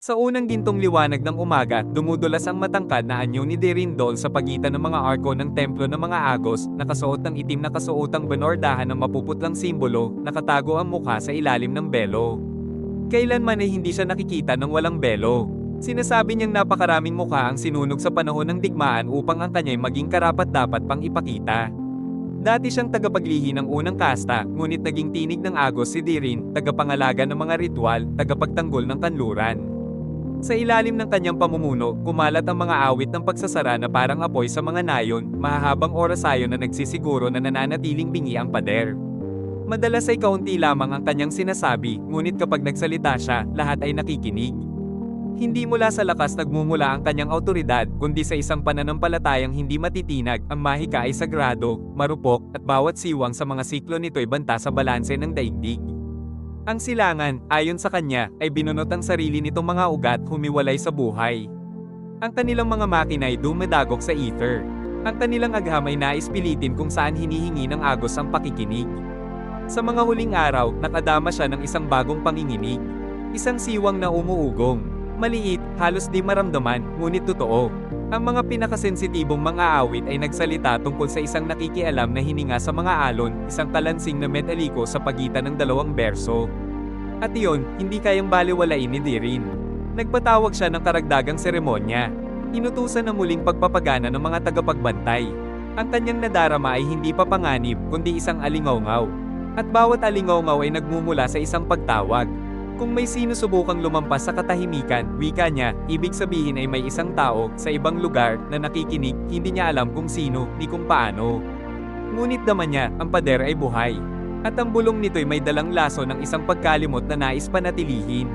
Sa unang gintong liwanag ng umaga, dumudulas ang matangkad na anyo ni Derindol sa pagitan ng mga arko ng templo ng mga Agos, nakasuot ng itim na kasuotang benordahan ng mapuputlang simbolo, nakatago ang mukha sa ilalim ng belo. Kailanman ay hindi siya nakikita ng walang belo. Sinasabi niyang napakaraming mukha ang sinunog sa panahon ng digmaan upang ang kanya'y maging karapat-dapat pang ipakita. Dati siyang tagapaglihi ng unang kasta, ngunit naging tinig ng Agos si Dirin, tagapangalaga ng mga ritual, tagapagtanggol ng kanluran. Sa ilalim ng kanyang pamumuno, kumalat ang mga awit ng pagsasara na parang apoy sa mga nayon, mahahabang oras ayon na nagsisiguro na nananatiling bingi ang pader. Madalas ay kaunti lamang ang kanyang sinasabi, ngunit kapag nagsalita siya, lahat ay nakikinig. Hindi mula sa lakas nagmumula ang kanyang autoridad, kundi sa isang pananampalatayang hindi matitinag, ang mahika ay sagrado, marupok, at bawat siwang sa mga siklo nito'y banta sa balanse ng daigdig. Ang silangan, ayon sa kanya, ay binunot ang sarili nitong mga ugat humiwalay sa buhay. Ang kanilang mga makina ay dumadagok sa ether. Ang kanilang agham ay nais pilitin kung saan hinihingi ng agos ang pakikinig. Sa mga huling araw, nakadama siya ng isang bagong panginginig. Isang siwang na umuugong. Maliit, halos di maramdaman, ngunit totoo. Ang mga pinakasensitibong mga awit ay nagsalita tungkol sa isang nakikialam na hininga sa mga alon, isang kalansing na metaliko sa pagitan ng dalawang berso. At iyon, hindi kayang baliwalain ni Dirin. Nagpatawag siya ng karagdagang seremonya. Inutusan na muling pagpapagana ng mga tagapagbantay. Ang kanyang nadarama ay hindi pa panganib, kundi isang alingaw At bawat alingaw ay nagmumula sa isang pagtawag. Kung may sinusubukang lumampas sa katahimikan, wika niya, ibig sabihin ay may isang tao sa ibang lugar na nakikinig, hindi niya alam kung sino, ni kung paano. Ngunit naman niya, ang pader ay buhay. At ang bulong nito'y may dalang laso ng isang pagkalimot na nais panatilihin.